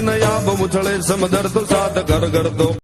न याब उछळे समदर तो साथ कर कर दो